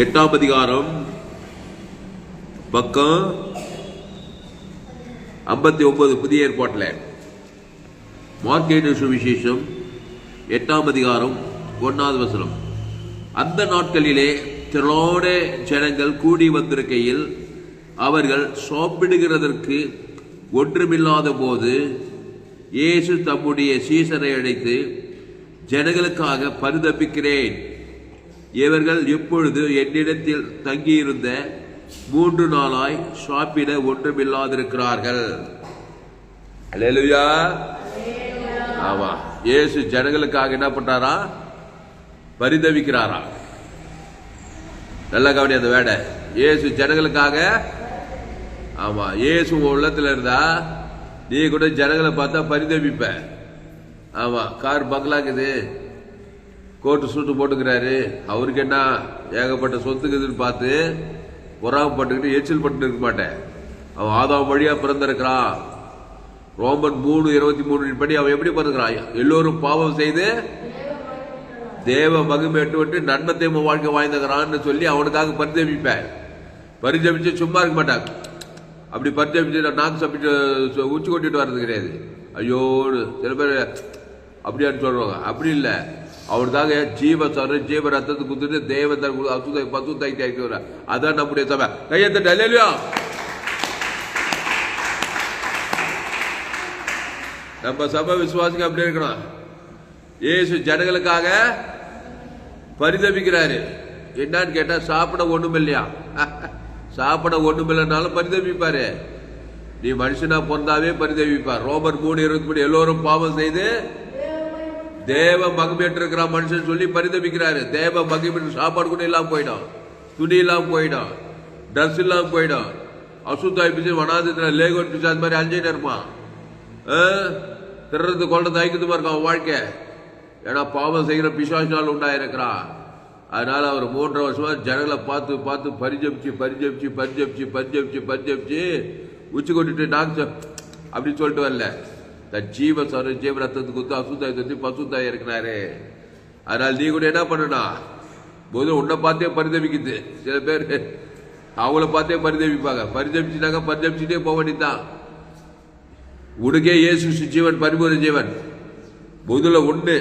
எட்டாம் அதிகாரம் பக்கம் ஐம்பத்தி ஒன்பது புதிய ஏற்பாட்டில். மார்க்கெட் சுவிசேஷம் எட்டாம் அதிகாரம் ஒன்னாவது வசனம். அந்த நாட்களிலே திரளோட ஜனங்கள் கூடி வந்திருக்கையில் அவர்கள் சாப்பிடுகிறதற்கு ஒன்றுமில்லாத போது இயேசு தம்முடைய சீசனை அழைத்து ஜனங்களுக்காக பரிதபிக்கிறேன். இவர்கள் இப்பொழுது என்னிடத்தில் தங்கியிருந்த மூன்று நாளாய் சாப்பிட ஒன்றுமில்லாதிருக்கிறார்கள். அல்லேலூயா ஆமா இயேசு ஜனங்களுக்காக என்ன பண்றாரா? பரிதவிக்கிறாரா? நல்ல கவனி அந்த வேடை. இயேசு ஜனங்களுக்காக ஆமா இயேசு உன் உள்ளத்துல இருந்தா நீ கூட ஜனங்களை பார்த்தா பரிதவிப்ப. ஆமா கார் பங்களாக்குது. கோட்டு சூட்டு போட்டுக்கிறாரு. அவருக்கு என்ன ஏகப்பட்ட சொத்துக்குதுன்னு பார்த்து பொறாமப்பட்டுக்கிட்டு எச்சில் பட்டு இருக்க மாட்டேன். அவன் ஆதாம் வழியா பிறந்திருக்கிறான். ரோமன் மூணு இருபத்தி மூணு படி அவன் எப்படி பிறக்கிறான் எல்லோரும் பாவம் செய்து தேவ மகிமேட்டு விட்டு நன்மத்தை வாழ்க்கை வாழ்ந்துக்கிறான்னு சொல்லி அவனுக்காக பரிதவிப்பேன் பரிதவிச்சு சும்மா இருக்க மாட்டான். அப்படி பரிதவிச்சு நாக்கு சப்பிட்டு உச்சி கொட்டிட்டு வர்றது கிடையாது. ஐயோ சில பேர் அப்படியான்னு சொல்றாங்க அப்படி இல்லை. அவருக்காக ஜீவ சர ஜீவ ரத்தத்தை குத்துட்டு தேவ தர அசுத பசு தைத்து ஆகிட்டு அதான் நம்முடைய சபை. கையத்த இல்லையா நம்ம சபை விசுவாசிக்கு அப்படி இருக்கணும். இயேசு ஜனங்களுக்காக பரிதபிக்கிறாரு. என்னன்னு கேட்டா சாப்பிட ஒண்ணும் இல்லையா? சாப்பிட ஒண்ணும் இல்லைனாலும் பரிதவிப்பாரு நீ மனுஷனா பிறந்தாவே பரிதவிப்பார் ரோமர் மூணு இருபத்தி மூணு எல்லோரும் பாவம் செய்து தேவ மகிமையற்று இருக்கிற மனுஷன் சொல்லி பரிதபிக்கிறாரு. தேவ மகிமை சாப்பாடு கூட இல்லாமல் போயிடும். துணி இல்லாமல் போயிடும். ட்ரெஸ் இல்லாமல் போயிடும். அசுத்தாய் பிச்சு. வனாதத்துல லேகோன் பிச்சு அது மாதிரி அஞ்சைன்னு இருப்பான். திருறது கொள்றது ஐக்கியத்துமா இருக்கும் அவன் வாழ்க்கை. ஏன்னா பாவம் செய்கிற பிசாசினால் உண்டாயிருக்கிறான். அதனால அவர் மூன்றரை வருஷமா ஜனங்களை பார்த்து பார்த்து பரிஜபிச்சு பரிஜபிச்சு பரிஜபிச்சு பரிஜபிச்சு பரிஜபிச்சு உச்சி கொண்டுட்டு டாக்டர் அப்படின்னு சொல்லிட்டு வரல. தன் ஜீவ சர ஜீவ ரத்தத்துக்கு குத்து அசுத்தாய் தத்தி பசுத்தாய் இருக்கிறாரு. அதனால் நீ கூட என்ன பண்ணனா போது உன்னை பார்த்தே பரிதவிக்குது. சில பேர் அவங்கள பார்த்தே பரிதவிப்பாங்க. பரிதவிச்சுட்டாங்க பரிதவிச்சுட்டே போக வேண்டியதான் உடுகே இயேசு ஜீவன் பரிபூர்ண ஜீவன். முதல்ல ஒன்று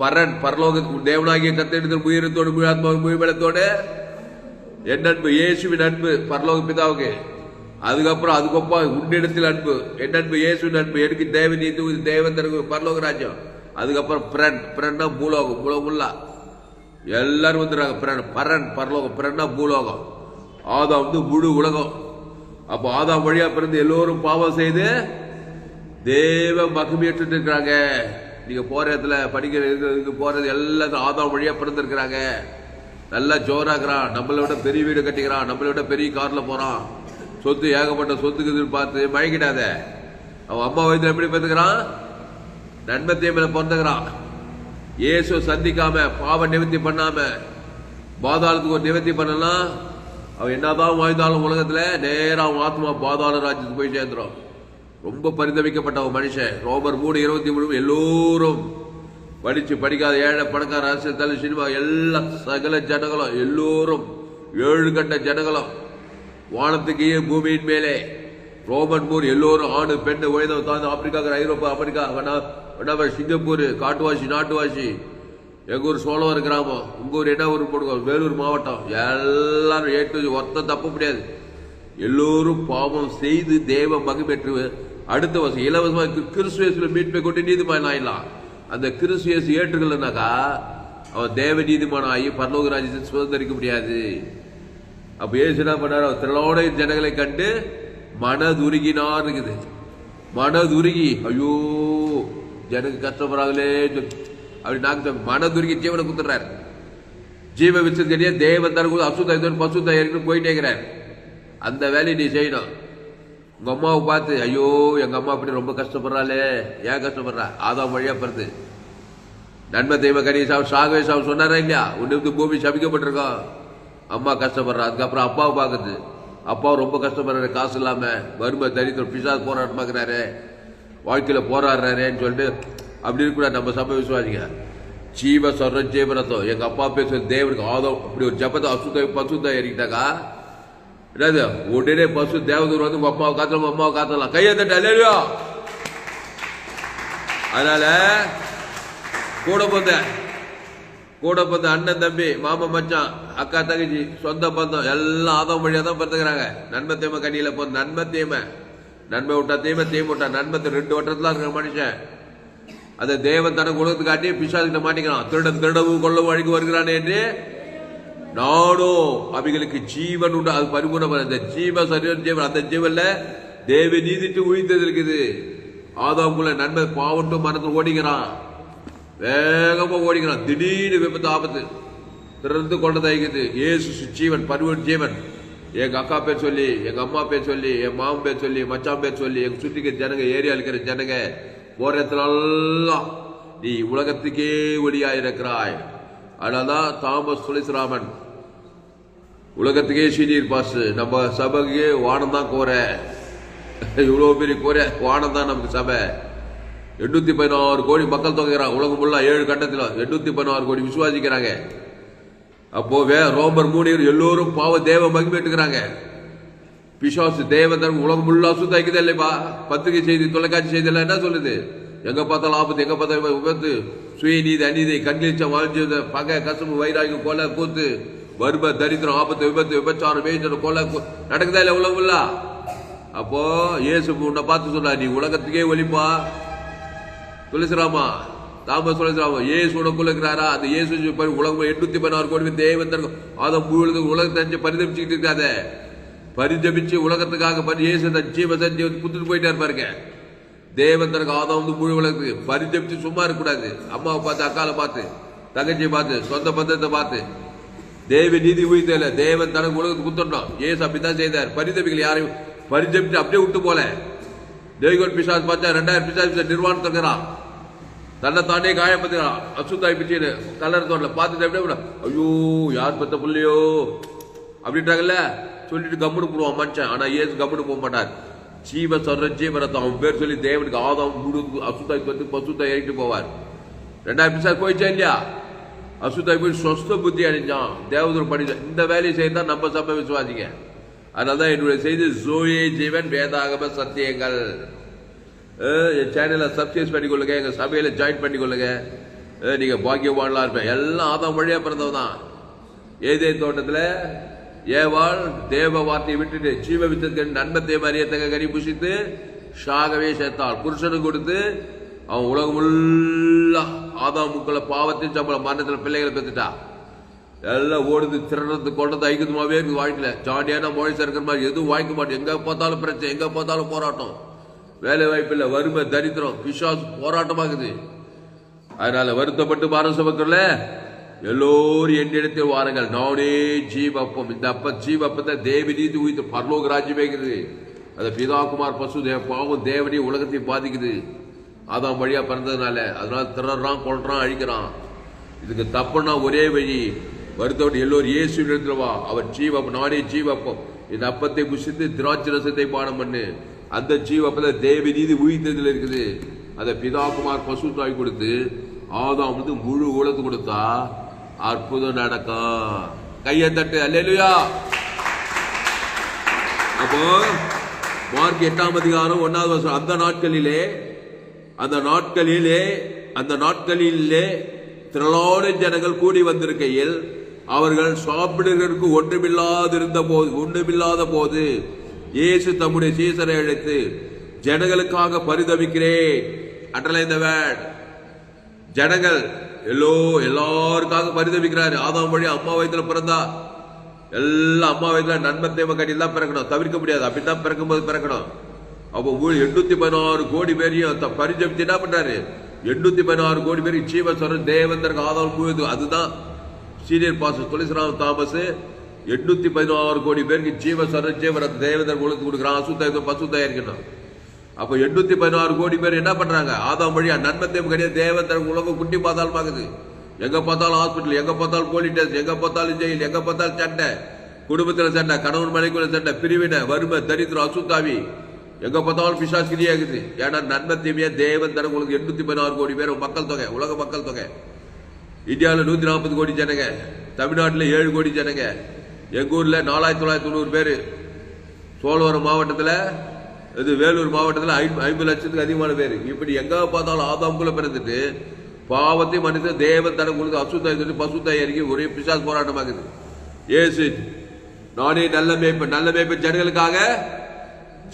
பரன் பரலோக தேவனாகிய கத்தெடுத்தல் உயிரத்தோடு முழாத்மா முயபலத்தோடு என் அன்பு இயேசுவின் அன்பு பரலோக பிதாவுக்கு. அதுக்கப்புறம் அதுக்கப்புறம் உன்னிடத்தில் அன்பு. என் அன்பு இயேசுவின் அன்பு எனக்கு தேவ நீதி தேவந்தருக்கு பரலோக ராஜ்யம். அதுக்கப்புறம் பிரன் பிரன்னா பூலோகம் பூலோகம்லா எல்லாரும் வந்துடுறாங்க பிரன் பரன் பரலோகம் பிரன்னா பூலோகம். ஆதாம் வந்து முழு உலகம். அப்போ ஆதாம் வழியா பிறந்து எல்லோரும் பாவம் செய்து தேவ மகிமையற்று இருக்கிறாங்க நீங்க போற இடத்துல படிக்கிற இருக்கிறதுக்கு போறது எல்லாத்தையும் ஆதாம் வழியா பிறந்திருக்கிறாங்க. நல்லா ஜோராகிறான் நம்மளை விட பெரிய வீடு கட்டிக்கிறான். நம்மளை விட பெரிய கார்ல போறான். சொத்து ஏகப்பட்ட சொத்துக்கு பார்த்து மயக்கிடாத அவன் அம்மா வயதுல எப்படி பிறந்துக்கிறான்? நன்மை தீமையில பிறந்துக்கிறான். இயேசு சந்திக்காம பாவ நிவர்த்தி பண்ணாம பாதாளத்துக்கு ஒரு நிவர்த்தி பண்ணலாம் அவன் என்னதான் வாழ்ந்தாலும் உலகத்துல நேரா அவன் ஆத்மா பாதாள ராஜ்யத்துக்கு போய் சேர்ந்துடும் ரொம்ப பரிதவிக்கப்பட்ட அவன் மனுஷன். ரோமர் மூணு இருபத்தி மூணு எல்லோரும் படிச்சு படிக்காத ஏழை பணக்கார அரசியல் தலை சினிமா எல்லா சகல ஜனங்களும் எல்லோரும் ஏழு கண்ட ஜனங்களும் வானத்துக்கு பூமியின் மேலே. ரோமன் மூர் எல்லோரும் ஆணு பெண்ணு உழைந்த தாழ்ந்து ஆப்பிரிக்கா ஐரோப்பா அமெரிக்கா வேணா சிங்கப்பூர் காட்டுவாசி நாட்டுவாசி. எங்க ஊர் சோழவர் கிராமம். உங்க ஊர் என்ன ஊர் போடுங்க. வேலூர் மாவட்டம். எல்லாரும் ஏற்று ஒருத்தம் தப்ப முடியாது. எல்லோரும் பாவம் செய்து தேவ மகிமெற்று அடுத்த வருஷம் இலவசமாக கிறிஸ்துவேசில் மீட்பை கொண்டு நீதிமான் ஆயிடலாம். அந்த கிறிஸ்துவேசு ஏற்றுக்கலனாக்கா அவன் தேவ நீதிமான் ஆகி பரலோக ராஜ்யத்தை சுதந்திரிக்க முடியாது. அப்ப ஏசு என்ன பண்ணாரோ? திரளோட ஜனங்களை கண்டு மனதுருகினார் இருக்குது. மனதுருகி ஐயோ ஜனங்க கஷ்டப்படுறாங்களே அப்படி நாங்க மனதுருகி ஜீவனை குத்துறாரு. ஜீவ விசத்திலேயே தேவன் தரக்கூடிய அசுத்த பசுத்த இருக்குன்னு போயிட்டே இருக்கிறார் அந்த வேலையை நீ செய்யணும். உங்க அம்மாவை பார்த்து ஐயோ எங்க அம்மா அப்படி ரொம்ப கஷ்டப்படுறாளே. ஏன் கஷ்டப்படுறா? ஆதாம் வழியா பிறந்து. நன்மை தெய்வ கனி சாவு சாகவே சாவு சொன்னாரா இல்லையா? உன்னுக்கு பூமி சபிக்கப்பட்டிருக்கோம். அம்மா கஷ்டப்படுறா அதுக்கப்புறம் அப்பாவை பார்க்குது. அப்பாவும் ரொம்ப கஷ்டப்படுறாரு காசு இல்லாமல் வறுமை தரித்திரம் பிசா போராட்டமாக்குறாரு. வாழ்க்கையில் போராடுறாருன்னு சொல்லிட்டு அப்படி இருக்கக்கூடாது நம்ம சபை விசுவாசிங்க. ஜீவ சொல்ற ஜீவனத்தம் எங்கள் அப்பா பேசுகிற தேவனுக்கு ஆதம். அப்படி ஒரு ஜபத்தை அசுத்த பசுத்த ஏறிக்கிட்டாக்கா? என்னது? உடனே பசு தேவதூர் வந்து உங்கள் அம்மாவை காத்தலாம் அம்மாவை காத்தலாம். கையை தட்ட இல்லையா அதனால கூட போந்தேன் கூட போந்த அண்ணன் தம்பி மாமா மச்சான் அக்கா தங்கச்சி சொந்த பந்தம் எல்லாம் ஆதம் வழியாக தான் பிறந்துக்கிறாங்க. நன்மை தீமை கண்ணியில் போ நன்மை தீமை. நன்மை விட்டா தீமை தீமை விட்டா நன்மை ரெண்டு வட்டத்தில் இருக்கிற மனுஷன். அதை தேவன் தனக்கு உலகத்து காட்டி பிசாசிட்ட மாட்டிக்கிறான். திருடன் திருடவும் கொள்ளவும் அழிக்கு வருகிறான் என்று நானும் அவைகளுக்கு ஜீவன் உண்டு. அது பரிபூர்ணம் அந்த ஜீவ சரீரம் ஜீவன் அந்த ஜீவன்ல தேவ நீதிட்டு உயிர்த்தது இருக்குது ஆதாவுக்குள்ள நன்மை பாவட்டும் மனத்தில் ஓடிக்கிறான். வேகமாக ஓடிக்கிறான் திடீர்னு விபத்து ஆபத்து திறந்து கொண்டது தயக்குது ஏசு ஜீவன் பருவன் ஜீவன் எங்கள் அக்கா பேர் சொல்லி எங்கள் அம்மா பேர் சொல்லி என் மாமன் பேர் சொல்லி மச்சான் பேர் சொல்லி எங்கள் சுற்றிக்கிற ஜனங்க ஏரியா இருக்கிற ஜனங்க போகிற இடத்துல எல்லாம் நீ உலகத்துக்கே ஒளியாக இருக்கிறாய் அதனால தான் தாமஸ் துளசிராமன் உலகத்துக்கே சீனியர் பாஸ் நம்ம சபைக்கு வானம் தான் கோர இவ்வளோ பெரிய கோர வானம் தான் நமக்கு சபை எண்ணூத்தி பதினாறு கோடி மக்கள் தொகைறாங்க உலகம் ஃபுல்லாக ஏழு கட்டத்தில் எண்ணூத்தி பதினாறு கோடி விசுவாசிக்கிறாங்க. அப்போ வே ரோமர் மூணியர் எல்லோரும் பாவ தேவ மகிமைட்டுக்கிறாங்க பிசாசு தேவதன் உலகம் ஃபுல்லா சுத்தாக்குதே இல்லைப்பா. பத்திரிகை செய்தி தொலைக்காட்சி செய்தியெல்லாம் என்ன சொல்லுது? எங்க பார்த்தாலும் ஆபத்து எங்க பார்த்தாலும் விபத்து சுயநீதி அநீதி கண்ணிச்சம் வாழ்ந்து பகை கசப்பு வைராகியம் கொலை கூத்து. வறுமை தரித்திரம் ஆபத்து விபத்து விபச்சாரம் வேஞ்சனம் கொலை நடக்குதா இல்லை உலகம் ஃபுல்லா அப்போ இயேசு உன்னை பார்த்து சொன்னா நீ உலகத்துக்கே ஒழிப்பா துளசிராமா தாமஸ் துளசிராமா ஏசு உனக்குள்ள இருக்கிறாரா? அந்த ஏசு உலகம் எண்ணூத்தி பதினாறு கோடி பேர் தேவன் அதை முழுது உலகத்தை தெரிஞ்சு பரிதபிச்சுக்கிட்டு இருக்காத. பரிதபிச்சு உலகத்துக்காக பரி ஏசு தன் ஜீவ வந்து கொடுத்துட்டு போயிட்டே பாருங்க. தேவன் தனக்கு ஆதம் வந்து முழு உலகத்துக்கு பரிதபிச்சு சும்மா இருக்கக்கூடாது. அம்மாவை பார்த்து அக்காலை பார்த்து தங்கச்சியை பார்த்து சொந்த பந்தத்தை பார்த்து. தேவ நீதி உயிர்த்தல தேவன் தனக்கு உலகத்துக்கு குத்தணும். ஏசு அப்படித்தான் செய்தார். பரிதபிகள் யாரையும் பரிதபிச்சு அப்படியே விட்டு போல. தேவிகோட் பிசாஸ் பார்த்தா ரெண்டாயிரம் பிசாஸ் நிர்வாணம் தங்குறான் தன்னை தானே காயப்படுத்துகிறான் அசுத்தாய் பிச்சுன்னு கலர் தோட்டல பார்த்துட்டு அப்படியே ஐயோ யார் பெத்த புள்ளையோ? அப்படின்றாங்கல்ல. சொல்லிட்டு கம்முனு போடுவான் மனுஷன். ஆனா ஏசு கம்முனு போக மாட்டார். ஜீவ சொல்ற ஜீவரத்தம் அவன் பேர் சொல்லி தேவனுக்கு ஆதம் முழு அசுத்தாய் பத்து பசுத்தாய் இறக்கிட்டு போவார். ரெண்டாயிரம் பிசா போயிச்சா இல்லையா? அசுத்தாய் போய் சொஸ்த புத்தி அடைஞ்சான். தேவதூர் படி இந்த வேலையை செய்தால் நம்ம சபை விசுவாசிங்க அதனாலதான் என்னுடைய செய்தி ஜோயே ஜீவன் வேதாகம சத்தியங்கள். சேனலை சப்ஸ்கிரைப் பண்ணிக்கொள்ளுங்க எங்கள் சபையில் ஜாயின் பண்ணிக்கொள்ளுங்க. நீங்கள் நீங்க பாக்கியவான்லாம் இருப்பேன் எல்லாம் ஆதாம் வழியாக பிறந்தவன் தான். ஏதே தோட்டத்தில் ஏவாள் தேவ வார்த்தையை விட்டுட்டு ஜீவ வித்தத்தின் நன்மத்தை மரியத்தக்க கறி புசித்து ஷாகவே சேர்த்தாள். புருஷனுக்கு கொடுத்து அவன் உலகம் உள்ளா ஆதாம் முக்களை பாவத்தின் சம்பளம் மரணத்தில் பிள்ளைகளை பெற்றுட்டா எல்லாம் ஓடுது திறனது கொண்டது ஐக்கியமாவே இருக்குது வாழ்க்கையில். ஜாலியான மொழி சேர்க்கிற மாதிரி எதுவும் வாய்க்க மாட்டேன் எங்கே பார்த்தாலும் பிரச்சனை எங்கே பார்த்தாலும் போராட்டம். வேலை வாய்ப்பு இல்லை வறுமை தரித்திரம் பிசாசு போராட்டமாகுது. அதனால வருத்தப்பட்டு பாரச மக்கள்ல எல்லோரும் என்னிடத்தில் வாருங்கள். நானே ஜீவப்பம். இந்த அப்ப ஜீவப்பத்தை தேவி நீதி உயிர்த்து பரலோக ராஜ்யமேகிறது அந்த பிதாகுமார் பசு பாவம் தேவனி உலகத்தை பாதிக்குது. அதான் வழியா பிறந்ததுனால. அதனால திறறான் கொள்றான் அழிக்கிறான். இதுக்கு தப்புன்னா ஒரே வழி வருத்தப்பட்டு எல்லோரும் இயேசு எழுந்துருவா வா. அவர் ஜீவப்பம் நானே ஜீவப்பம். இந்த அப்பத்தை புசித்து திராட்சை ரசத்தை பானம் பண்ணு. அந்த ஜீவப்பத்தை தேவி நீதி உயிர்த்ததில் இருக்குது. அதை பிதாகுமார் பசு தாய் கொடுத்து ஆதாம் வந்து முழு உலகத்து கொடுத்தா அற்புதம் நடக்கும் கையை தட்டு அல்லையா அப்போ மார்க் எட்டாம் அதிகாரம் ஒன்னாவது வருஷம் அந்த நாட்களிலே அந்த நாட்களிலே அந்த நாட்களிலே திரளான ஜனங்கள் கூடி வந்திருக்கையில் அவர்கள் சாப்பிடுவதற்கு ஒன்றுமில்லாதிருந்த போது ஒன்றுமில்லாத போது இயேசு தம்முடைய சீசரை அழைத்து ஜனங்களுக்காக பரிதவிக்கிறேன். அட்டலை இந்த ஜனங்கள் எல்லோ எல்லாருக்காக பரிதவிக்கிறாரு. ஆதாம் வழி அம்மா வயித்துல பிறந்தா. எல்லாம் அம்மா வயித்துல நன்மை தேவை கட்டியில் தான் பிறக்கணும். தவிர்க்க முடியாது. அப்படித்தான் பிறக்கும்போது பிறக்கணும். அப்போ ஊழ் எண்ணூத்தி பதினாறு கோடி பேரையும் த- பரிஜபித்து என்ன பண்றாரு? எண்ணூத்தி பதினாறு கோடி பேர் ஜீவஸ்வரன் தேவந்தருக்கு ஆதாரம் அதுதான் சீனியர் பாச துளசிராம் தாமஸ் எட்நூத்தி பதினாறு கோடி பேருக்கு ஜீவ ஜீவரத் தேவந்தர் உலகத்துக்கு கொடுக்குறான் அசுத்த பசுத்தாய் இருக்கணும் அப்போ எட்நூத்தி பதினாறு கோடி பேர் என்ன பண்றாங்க? ஆதாம் வழியா நன்மத்தையும் கிடையாது தேவன் உலகம் குட்டி பார்த்தாலும் பார்க்குது. எங்க பார்த்தாலும் ஹாஸ்பிட்டல் எங்க பார்த்தாலும் போலீஸ் ஸ்டேஷன் எங்க பார்த்தாலும் ஜெயில் எங்க பார்த்தாலும் சண்டை. குடும்பத்தில் சண்டை கணவன் மனைக்குள்ள சண்டை பிரிவினை வறுமை தரித்திரம் அசுத்தாவி. எங்க பார்த்தாலும் பிசாஸ் கிரியாகுது ஏன்னா நன்மை தீமையா தேவன் தரம் உங்களுக்கு எட்நூத்தி பதினாறு கோடி பேர் மக்கள் தொகை உலக மக்கள் தொகை. இந்தியாவில் நூத்தி நாற்பது கோடி ஜனங்க தமிழ்நாட்டில் ஏழு கோடி ஜனங்க. எங்கள் ஊரில் நாலாயிரத்தி தொள்ளாயிரத்தி தொண்ணூறு பேர். சோழவரம் மாவட்டத்தில் இது வேலூர் மாவட்டத்தில் ஐம்பது லட்சத்துக்கு அதிகமான பேர். இப்படி எங்கே பார்த்தாலும் ஆதாம்குள்ளே பிறந்துட்டு பாவத்தை மனித தேவன் தனக்கு கொடுத்து அசுத்தாய் சொல்லி பசுத்தாய் அறிக்கை ஒரே பிசாஸ் போராட்டமாகுது ஏசு நானே நல்ல மேய்ப்பு நல்ல மேய்ப்பு ஜனங்களுக்காக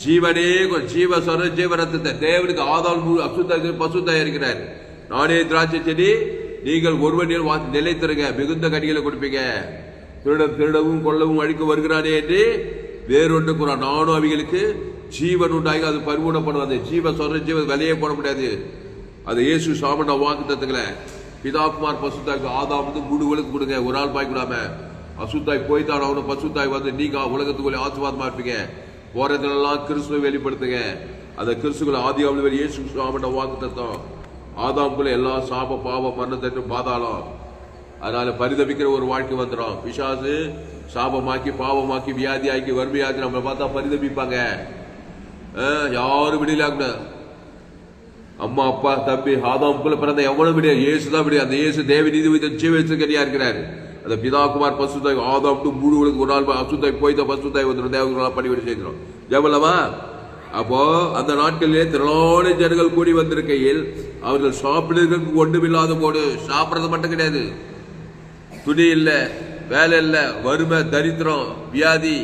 ஜீவனே ஜீவ சொர ஜீவரத்தத்தை தேவனுக்கு ஆதாள் முழு அசுத்தாய் பசுத்தாய் இருக்கிறார் நானே திராட்சை செடி நீங்கள் ஒருவனில் வா- நிலைத்திருங்க. மிகுந்த கடிகளை கொடுப்பீங்க. திருட திருடவும் கொல்லவும் அழிக்க வருகிறானே என்று வேறொன்று கூறான். நானும் அவங்களுக்கு ஜீவன் உண்டாகி அது பரிமூடப்படும் ஜீவ சொல்ற ஜீவ விலையே போட முடியாது. அது இயேசு சாமன வாக்கு தத்துக்களை பிதாகுமார் பசுத்தாய்க்கு ஆதாம் வந்து மூணு உலகம் கொடுங்க. ஒரு ஆள் பாய் கூடாம அசுத்தாய் போய்த்தான் அவனு பசுத்தாய் வந்து நீங்க உலகத்துக்குள்ளே ஆசிர்வாதமா இருப்பீங்க. போறதுலாம் கிறிஸ்துவை வெளிப்படுத்துங்க. அந்த கிறிஸ்துக்குள்ள ஆதி வெளி இயேசு சாமன வாக்கு தத்தம் ஆதாம்குள்ள எல்லா சாப பாவம் மரணத்தட்டு பாதாளம். அதனால பரிதபிக்கிற ஒரு வாழ்க்கை வந்துடும் பிசாசு சாபமாக்கி பாவமாக்கி வியாதியாக்கி வறுமையாக்கி நம்மளை பார்த்தா பரிதபிப்பாங்க. யாரும் விடலாங்க அம்மா அப்பா தம்பி ஆதாமுக்குள்ள பிறந்த எவ்வளவு விடியா இயேசு தான் விடியா அந்த இயேசு தேவ நீதி வைத்த ஜீவச்சுக்கரியா இருக்கிறார். அந்த பிதாகுமார் பசுத்தாய் ஆதாம் மூணு உலகம் ஒரு நாள் அசுத்தாய் தான் பசுத்தாய் வந்துடும் தேவகுமார் பணிவிட செய்கிறோம் எவ்வளவா அப்போ அந்த நாட்களிலே திரளான ஜனங்கள் கூடி வந்திருக்கையில் அவர்கள் சாப்பிடுறதுக்கு ஒன்றுமில்லாத போடு. சாப்பிட்றது மட்டும் கிடையாது. துணி இல்லை வேலை இல்லை வறுமை தரித்திரம் வியாதி.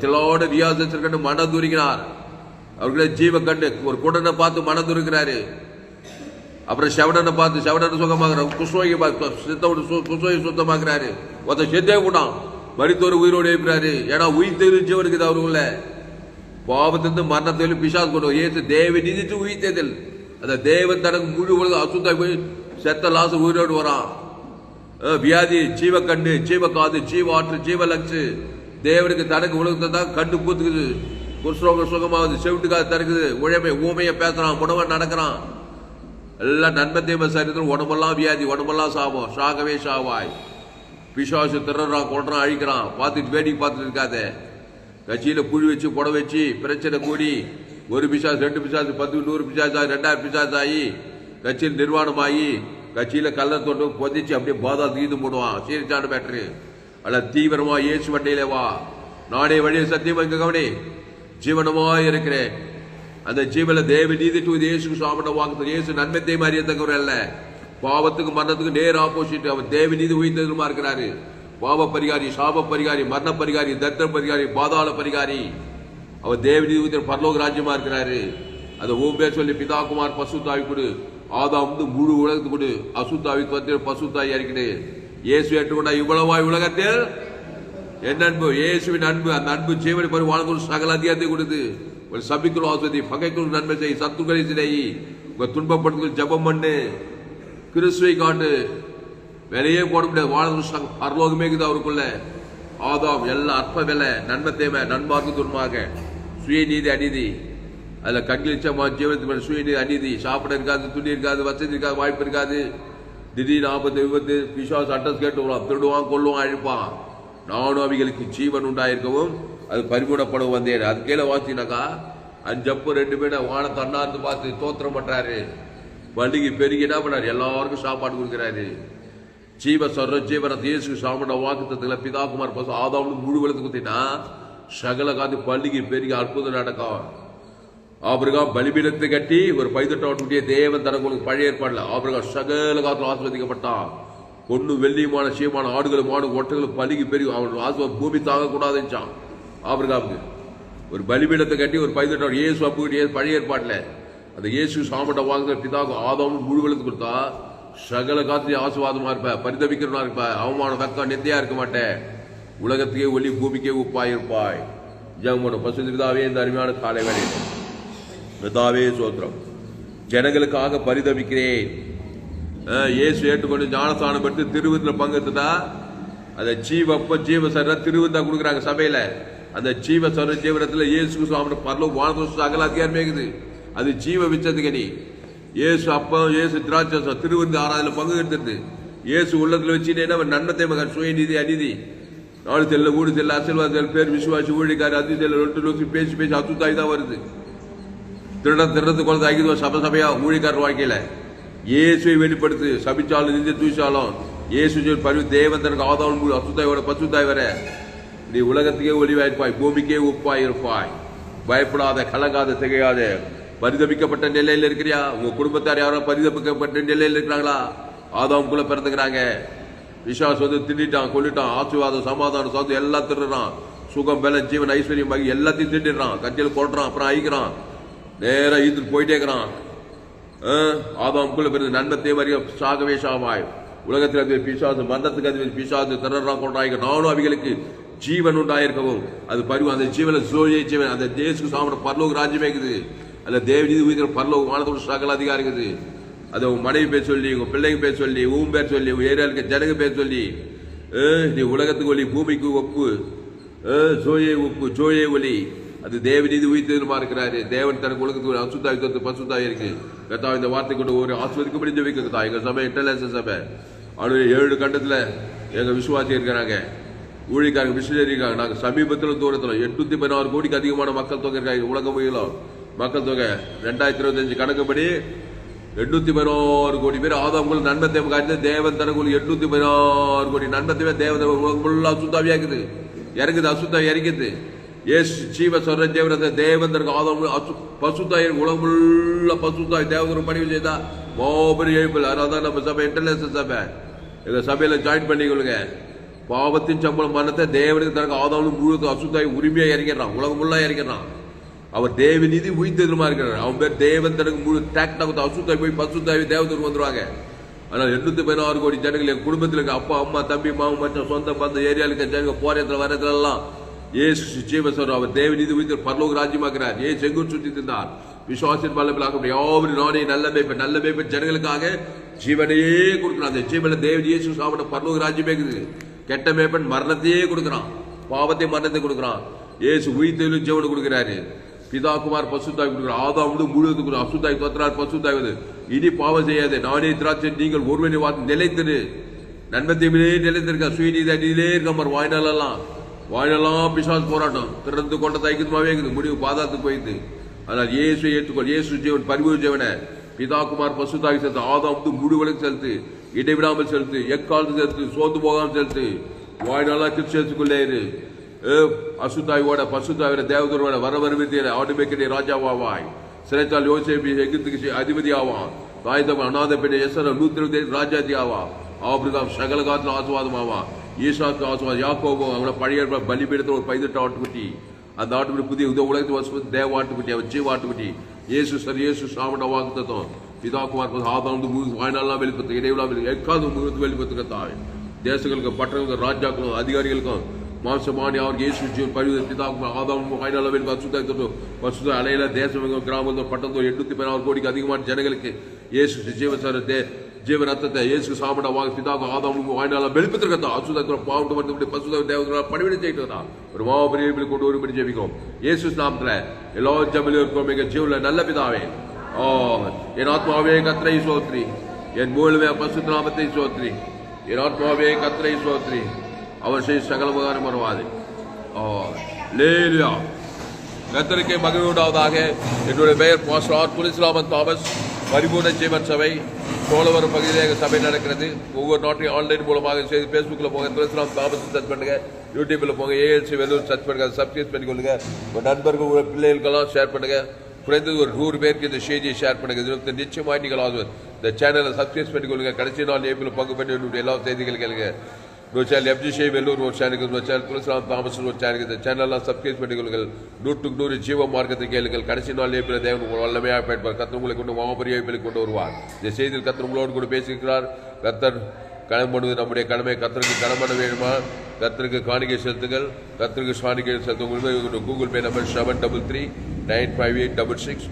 திலோட வியாசத்திற்கு மனம் துருகினார் அவர்களே ஜீவ கண்டு ஒரு குடனை பார்த்து மனம் துருக்கிறாரு. அப்புறம் செவடனை பார்த்து செவடனை சுகமாகிறார் குஸ்வாயை பார்த்து சித்தோட குஸ்வாயை சுத்தமாக்குறாரு. ஒருத்த செத்தே கூட்டான். மருத்துவர் உயிரோடு எழுப்புறாரு ஏன்னா உயிர் தெரிஞ்சவனுக்கு இது அவருக்குள்ள. பாவத்திலிருந்து மரணத்திலும் பிசாஸ் கொண்டு ஏசு தேவ நிதித்து உயிர் தேதல் அந்த தேவன் தனக்கு முழு உலகம் அசுத்தாய் போய் செத்த லாசு உயிரோடு வரான். வியாதி ஜீவ வியாதி ஜீவ ஜீவக்காது ஜீவாற்று ஜீவலக்ஷு தேவனுக்கு தனக்கு உலகத்தை தான் கண்டு பூத்துக்குது குருசுரோக சுகமாகுது. செவிட்டுக்காது தடுக்குது. உழைமை ஊமையை பேசுகிறான் உணவன் நடக்கிறான். எல்லாம் நன்மை தீமை சரித்திரம் உடம்பெல்லாம் வியாதி உடம்பெல்லாம் சாபம். சாகவே சாவாய். பிசாசு திறறான் கொள்றான் அழிக்கிறான். பார்த்துட்டு வேடிக்கை பார்த்துட்டு இருக்காதே. கட்சியில் புழி வச்சு புட வச்சு பிரச்சனை கூடி ஒரு பிசாசு ரெண்டு பிசாசு பத்து நூறு பிசாசு ஆகி ரெண்டாயிரம் பிசாசு ஆகி கட்சியில் நிர்வாணமாகி கட்சியில் கல்ல தொட்டு பொதிச்சு அப்படியே பாதா தீது போடுவான். சீரிச்சாண்டு பேட்டரு அல்ல தீவிரமா இயேசு வண்டியில வா. நானே வழியை சத்தியமா இங்க கவனி. ஜீவனமா இருக்கிறேன். அந்த ஜீவன தேவ நீதி டு இயேசு சாமன வாக்கு இயேசு நன்மத்தை அறியத்தக்கவர் அல்ல. பாவத்துக்கு மரணத்துக்கு நேர் ஆப்போசிட் அவர் தேவ நீதி உயிர்த்ததுமா இருக்கிறாரு. பாவ பரிகாரி சாப பரிகாரி மரண பரிகாரி தத்திர பரிகாரி பாதாள பரிகாரி அவர் தேவ நீதி உயிர் பரலோக ராஜ்யமா இருக்கிறாரு. அதை ஊம்பே சொல்லி பிதா சொல்லி பசு தாய் கொடு. ஆதாம் வந்து முழு உலகத்துக்கு கொடு அசுத்தாவி வந்து பசுத்தாய் இறக்கிடு இயேசு ஏற்றுக்கொண்டா இவ்வளவாய் உலகத்தில் என் அன்பு இயேசுவின் அன்பு அந்த அன்பு ஜீவனை பரி வாழ்ந்து சகல அதிகாரத்தை கொடுத்து ஒரு சபிக்குள் ஆஸ்வதி பகைக்குள் நன்மை செய் சத்துக்களை சிலை உங்க துன்பப்படுத்துகள் ஜபம் பண்ணு கிறிஸ்துவை காட்டு விலையே போட முடியாது. வாழ்ந்து பரலோகமே இருக்குது அவருக்குள்ள. ஆதாம் எல்லாம் அற்ப விலை நன்மை தேவை நன்மார்க்கு துன்மாக சுயநீதி அநீதி. அதில் அதுல கண்களிச்சமா ஜீவனத்துக்கு சுயநீர் அநீதி சாப்பிட இருக்காது துணி இருக்காது வசதி இருக்காது வாய்ப்பு இருக்காது. திடீர்னு ஆபத்து விபத்து விசுவாச அட்ரஸ் கேட்டு வரும் திருடுவான் கொல்லுவான் அழிப்பான். நானும் அவைகளுக்கு ஜீவன் உண்டாயிருக்கவும் அது பறிமுடப்படவும் வந்தேன். அது கீழே வாசினாக்கா அஞ்சப்பு ரெண்டு பேரும் வான தன்னார்ந்து பார்த்து தோத்திரம் பண்ணுறாரு பண்டிகை பெருகி என்ன பண்ணார்? எல்லாருக்கும் சாப்பாடு கொடுக்குறாரு. ஜீவ சொல்ற ஜீவன தேசுக்கு சாப்பிட வாக்குத்தத்தில் பிதாகுமார் பசு ஆதாம்னு முழு வெளுத்து குத்தினா சகல காத்து பண்டிகை பெருகி அற்புதம் நடக்கும். ஆபிரகாம் பலிபீடத்தை கட்டி ஒரு பைதட்டோட்டுடைய தேவன் தனக்கு உனக்கு பழைய ஏற்பாடுல. ஆபிரகாம் சகல காலத்தில் ஆஸ்வதிக்கப்பட்டான் பொண்ணு வெள்ளியுமான சீமான ஆடுகளும் மாடு ஒட்டகளும் பலுகி பெருகும் அவன் ஆசுவ பூமி தாங்க கூடாதுச்சான் ஆபிரகாமுக்கு ஒரு பலிபீடத்தை கட்டி ஒரு பைதட்டோட இயேசு அப்பு பழைய ஏற்பாடுல அந்த இயேசு சாமட்டை வாங்குற பிதாக்கு ஆதாமும் முழுவலுக்கு கொடுத்தா சகல காத்திலையும் ஆசுவாதமா இருப்ப பரிதவிக்கிறனா இருப்ப அவமானம் வெக்கம் நிந்தையா இருக்க மாட்டேன் உலகத்துக்கே ஒளி பூமிக்கே உப்பாய் இருப்பாய் ஜெகமோட பசு திருதாவே இந்த அருமையான காலை வேலையில் பிதாவே சோத்திரம். ஜனங்களுக்காக பரிதவிக்கிறேன். ஏசு இயேசு ஏற்றுக்கொண்டு ஞானஸ்தானம் பெற்று திருவிருந்தில் பங்கெடுத்துட்டா? அந்த ஜீவப்ப ஜீவ சர திருவிருந்தா கொடுக்குறாங்க சபையில. அந்த ஜீவ சர ஜீவனத்துல இயேசு சுவாமி பரலோ வானதோ அகல அதிகாரமேக்குது அது ஜீவ விச்சதுக்கு நீ. இயேசு அப்பம் இயேசு திராட்சை திருவிருந்து ஆறாவதுல பங்கு எடுத்துருது இயேசு உள்ளத்தில் வச்சுட்டேன்னா நன்மத்தை மகன் சுயநீதி அநீதி. நாலு செல்ல ஊடு செல்ல அசல்வாத பேர் விசுவாசி ஊழிக்காரு அது செல்ல ரெண்டு லோசி பேசி பேசி அத்துத்தாய் தான் வருது. திருட திருடத்து குழந்தை ஐக்கியம் சபை சபையாக ஊழிக்கார் வாழ்க்கையில் இயேசுவை வெளிப்படுத்து சபிச்சாலும் நின்று தூசாலும் இயேசு சொல் பரிவு தேவன் தனக்கு ஆதாரம் அசுத்தாயோட பசுத்தாய் வர நீ உலகத்துக்கே ஒளிவாய்ப்பாய் பூமிக்கே உப்பாய் இருப்பாய் பயப்படாத கலங்காத திகையாத பரிதபிக்கப்பட்ட நிலையில் இருக்கிறியா? உங்க குடும்பத்தார் யாரோ பரிதபிக்கப்பட்ட நிலையில் இருக்கிறாங்களா? ஆதாமுக்குள்ள பிறந்துக்கிறாங்க. விசுவாஸ் வந்து திண்டிட்டான் கொல்லிட்டான் ஆசீர்வாதம் சமாதானம் சாந்தம் எல்லாம் திருடுறான். சுகம் பலம் ஜீவன் ஐஸ்வர்யம் ஆகி எல்லாத்தையும் திண்டிடுறான் கத்தியில் போடுறான் அப்புறம் அழிக்கிறான். நேராக ஈத்துட்டு போயிட்டே இருக்கிறான். ஆதாமுக்குள்ள பிறகு நன்மத்தே மாதிரி சாகவே சாவாய். உலகத்தில் அது பிசாசு மந்தத்துக்கு அது பிசாசு திறறான் கொண்டாயிருக்க நானும் அவைகளுக்கு ஜீவன் உண்டாயிருக்கவும். அது பருவம் அந்த ஜீவனை சோழியை ஜீவன் அந்த தேசுக்கு சாப்பிட பரலோக ராஜ்யமே இருக்குது. அந்த தேவநீதி உயிர் பரலோக வானத்தோட சகல அதிகாரம் இருக்குது. அதை உன் மனைவி பேர் சொல்லி உங்கள் பிள்ளைங்க பேர் சொல்லி உன் பேர் சொல்லி உன் ஏரியா இருக்க ஜனங்க பேர் சொல்லி நீ உலகத்துக்கு ஒலி பூமிக்கு ஒப்பு அஹ், ஜோயே ஒப்பு ஜோயே ஒலி அது தேவநீதி உயிர்த்தெழுமா இருக்கிறாரு. தேவன் தனக்கு உலகத்துக்கு அசுத்தாய் தொத்து பசுத்தாய் இருக்கு. கத்தா இந்த வார்த்தை கொண்டு ஒரு ஆஸ்வதிக்க முடிஞ்ச வைக்கிறதா எங்க சபை இன்டர்நேஷனல் சபை. அவனுடைய ஏழு கண்டத்துல எங்க விசுவாசி இருக்கிறாங்க. ஊழிக்காரங்க மிஷினரி இருக்காங்க நாங்கள் சமீபத்தில் தூரத்தில் எட்நூத்தி பதினாறு கோடிக்கு அதிகமான மக்கள் தொகை இருக்காங்க உலகம் முயலும் மக்கள் தொகை ரெண்டாயிரத்தி இருபத்தஞ்சு கணக்குப்படி எட்நூத்தி பதினாறு கோடி பேர். ஆதாம்குள் நன்மத்தை காட்டி தேவன் தனக்குள் எட்நூத்தி பதினாறு கோடி நன்மத்தையுமே தேவன் உலகம் ஃபுல்லா இருக்குது இறங்குது அசுத்தம் இறங்குது. எஸ் ஜீவ சொல்ற தேவன் தேவன் தனக்கு ஆதாம் அசு பசுத்தாய் உலகம் பசுத்தாய் தேவதூரம் பணிவு செய்தா மாபெரும் எழுப்பில். அதான் நம்ம சபை இன்டர்நேஷனல் சபை. எங்க சபையில ஜாயின் பண்ணிக்கொள்ளுங்க பாவத்தின் சம்பளம் மனத்தை தேவனுக்கு தனக்கு ஆதாவும் முழுக்க அசுத்தாய் உரிமையா இறங்கிடுறான் உலகம் ஃபுல்லா இறங்கிடுறான். அவர் தேவ நிதி உயிர்த்தெதிரமா இருக்கிறார். அவன் பேர் தேவன் தனக்கு முழு டேக்டா கொடுத்து அசுத்தாய் போய் பசுத்தாய் தேவதூர் வந்துருவாங்க. ஆனால் எண்ணூத்தி பதினாறு கோடி ஜனங்கள் என் குடும்பத்தில் இருக்க அப்பா அம்மா தம்பி மாமன் மச்சான் சொந்த பந்த ஏரியாவில் இருக்க ஜனங்க போறதுல வரதுல எல்லாம் ஏசு ஜீவசர் அவர் தேவ நிதி உயிர்த்து பரலோக ராஜ்யமாக்குறார். ஏ செங்கூர் சுற்றி தின்றார் விசுவாசின் பலபிலாக யாவரும் நானே நல்ல மேய்ப்பன் நல்ல மேய்ப்பன் ஜனங்களுக்காக ஜீவனையே கொடுக்குறான். அந்த ஜீவனை தேவன் இயேசு சாப்பிட பரலோக ராஜ்யமே இருக்குது. கெட்ட மேய்ப்பன் மரணத்தையே கொடுக்குறான். பாவத்தை மரணத்தை கொடுக்குறான். ஏசு உயிர்த்தெழும் ஜீவனை கொடுக்குறாரு. பிதா குமார் பசுத்தாய் கொடுக்குறார். ஆதாமுடு முழுவதும் அசுத்தாய் தோத்தரார் பசுத்தாய் இனி பாவம் செய்யாது. நானே திராட்சை நீங்கள் ஒருவனை வார்த்தை நிலைத்திரு. நன்மத்தையுமே நிலைத்திருக்க சுயநீதி இருக்க மாதிரி வாய்நாளெல்லாம் வாழலாம் பிசாஸ் போராட்டம். திறந்து கொண்ட தைக்குமாவே இருக்குது. முடிவு பாதாத்துக்கு போயிடுது ஆனால் இயேசு ஏற்றுக்கொள். இயேசு ஜீவன் பரிபூர் ஜீவனை. பிதா குமார் செலுத்து ஆதாம் வந்து முழுவலுக்கு செலுத்து. இடைவிடாமல் செலுத்து. எக்காலத்து செலுத்து? சோர்ந்து போகாமல் செலுத்து. வாய்நாளா கிறிஸ்தேசுக்குள்ளே இரு. அசுத்தாயோட பசுத்தாயோட தேவதூரோட வர வரவித்திய ஆடுமேக்கிற ராஜாவாவாய். சிறைச்சால் யோசிப்பி எகிப்துக்கு அதிபதி ஆவான் தாய்தம் அநாத பெண்ணை எசர நூத்தி இருபத்தி ராஜாதி ஆவா ஆபிரகாம் சகல காலத்தில் ஆசுவாதம் ஆவான் ஈஷாக்கு ஆசுவாதம் யாக்கோபோ அவங்கள பழைய பலிபீடத்தில் ஒரு பதினெட்டு ஆட்டுக்குட்டி அந்த ஆட்டுக்குட்டி புதிய இந்த உலகத்து வசதி தேவ ஆட்டுக்குட்டி அவர் ஜீவ ஆட்டுக்குட்டி இயேசு சரி இயேசு சாமட வாக்குத்தம் பிதாக்குமார் ஆதாம் வாய்நாளெல்லாம் வெளிப்படுத்த இடைவிழா எக்காவது முழுத்து வெளிப்படுத்துகிறதாய் தேசங்களுக்கு பட்டணங்களுக்கு ராஜாக்களும் அதிகாரிகளுக்கும் மாம்சமானி அவர் இயேசு ஜீவன் பழிவு பிதாக்குமார் ஆதாம் வாய்நாளவில் பசுதாய் தொட்டும் பசுத அலையில தேசம் பட்டணம் பட்டணத்தோ எட்நூத்தி பதினாறு கோடிக்கு அதிகமான ஜனங்களுக்கு இயேசு ஜீவசார தே ஜீவ ரத்தத்தை இயேசு சாமட வாங்க பிதாக்கும் ஆதாம் வாய்நாள வெளிப்பத்திருக்கா அசுதத்துல பாவட்டு வந்து பசுத தேவதா பணிவிடை செய்யிட்டு ஒரு மாபெரிய கொண்டு ஒரு படி ஜெபிக்கும் இயேசு நாமத்தில் எல்லா ஜபலியும் இருக்கும் எங்கள் ஜீவில் நல்ல பிதாவே. ஓ என் ஆத்மாவே கத்திரை சோத்ரி என் மூலமே பசு நாமத்தை சோத்ரி என் ஆத்மாவே கத்திரை சோத்ரி அவசிய செய்ய வருவாது ஓ லேலியா கத்தருக்கே மகிழ்வுண்டாவதாக என்னுடைய பெயர் பாஸ்டர் ஆர். புலிஸ்லாமன் தாமஸ். பரிபூர்ண ஜீவன் சபை. சோழவரம் பகுதியில் சபை நடக்கிறது. ஒவ்வொரு நாட்டையும் ஆன்லைன் மூலமாக செய்து ஃபேஸ்புக்கில் போங்க துளசிராம் தாமஸ் சர்ச் பண்ணுங்க யூடியூப்பில் போங்க ஏஎல்சி வெளியூர் சர்ச் பண்ணுங்க சப்ஸ்கிரைப் பண்ணிக்கொள்ளுங்க. உங்கள் நண்பர்கள் உங்கள் பிள்ளைகளுக்கெல்லாம் ஷேர் பண்ணுங்க. குறைந்தது ஒரு நூறு பேருக்கு இந்த செய்தியை ஷேர் பண்ணுங்க. இது நிச்சயமாக நீங்கள் ஆகுது இந்த சேனலை சப்ஸ்கிரைப் பண்ணிக்கொள்ளுங்க. கடைசி நாள் ஏப்பில் பங்கு பெற்று எல்லா செய்திகள் கேளுங்க. ஒரு சேனல் எஃப்ஜி ஒரு சேனலுக்கு ஒரு சேனல் துளசிராம் தாமஸ் ஒரு சேனலுக்கு இந்த சேனல்லாம் சப்ஸ்கிரைப் பண்ணிக்கொள்ளுங்கள். நூற்றுக்கு நூறு ஜீவ மார்க்கத்தை கேளுங்கள். கடைசி நாள் ஏப்பில் தேவன் உங்கள் வல்லமையாக பயன்படுவார் கத்தர் உங்களை கொண்டு மாபெரிய ஏப்பில் கொண்டு வருவார். இந்த செய்தியில் கத்தர் உங்களோடு கூட பேசியிருக்கிறார் கத்தர் கடன் பண்ணுவது நம்முடைய கடமை. கத்தருக்கு கடன் பண்ண வேணுமா கத்தருக்கு காணிக்கை செலுத்துங்கள். கத்தருக்கு காணிக்கை செலுத்துங்கள் Google Pay number seven double three nine five eight double six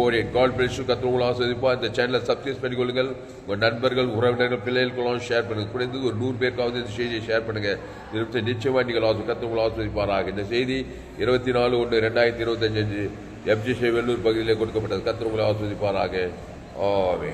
four eight call bless you உங்களை ஆசிரியப்பா இந்த சேனலை சப்ஸ்கிரைப் பண்ணிக்கொள்ளுங்கள். உங்கள் நண்பர்கள் உறவினர்கள் பிள்ளைகளுக்கெல்லாம் ஷேர் பண்ணுங்கள். குறைந்து ஒரு நூறு பேருக்காவது இந்த செய்தியை ஷேர் பண்ணுங்கள். இருபத்தி நிச்சயமாக நீங்கள் ஆசை கற்று ஆசிரியப்பாராக இந்த செய்தி இருபத்தி நாலு ஒன்று ரெண்டாயிரத்தி இருபத்தஞ்சு எஃப்ஜி வெள்ளூர் பகுதியிலே கொடுக்கப்பட்டது. கற்று உங்களை ஆசிரியப்பாராக ஆவே